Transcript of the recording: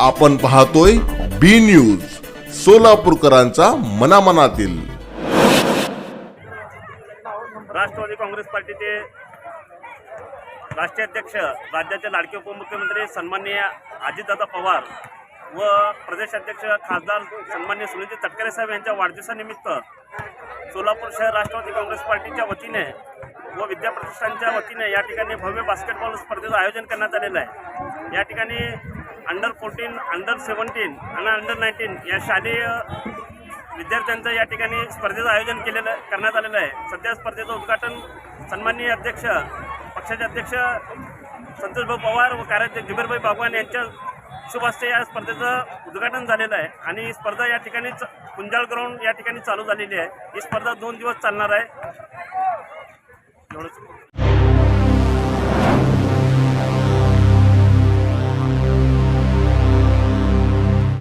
आपण पाहतोय B news सोलापूरकरांचा मनामनातील. राष्ट्रवादी काँग्रेस पार्टीचे राष्ट्रीय अध्यक्ष राज्याचे लाडके उपमुख्यमंत्री सन्माननीय अजितदादा पवार व प्रदेशाध्यक्ष खासदार सन्माननीय सुनील तटकरे साहेब यांच्या वाढदिवसानिमित्त सोलापूर शहर राष्ट्रवादी काँग्रेस पार्टीच्या वतीने व विद्याप्रतिष्ठानच्या वतीने या ठिकाणी भव्य बास्केटबॉल स्पर्धेचं आयोजन करण्यात आलेलं आहे. या ठिकाणी अंडर फोर्टीन अंडर सेवन्टीन आणि अंडर नाईन्टीन या शालेय विद्यार्थ्यांचं या ठिकाणी स्पर्धेचं आयोजन केलेलं करण्यात आलेलं आहे. सध्या स्पर्धेचं उद्घाटन सन्माननीय अध्यक्ष पक्षाचे अध्यक्ष संतोषभाऊ पवार व कार्याध्यक्ष जुबेरभाई बागवान यांच्या शुभास्ते या स्पर्धेचं उद्घाटन झालेलं आहे. आणि ही स्पर्धा या ठिकाणी कुंजाळ ग्राउंड या ठिकाणी चालू झालेली आहे. ही स्पर्धा दोन दिवस चालणार आहे. एवढंच.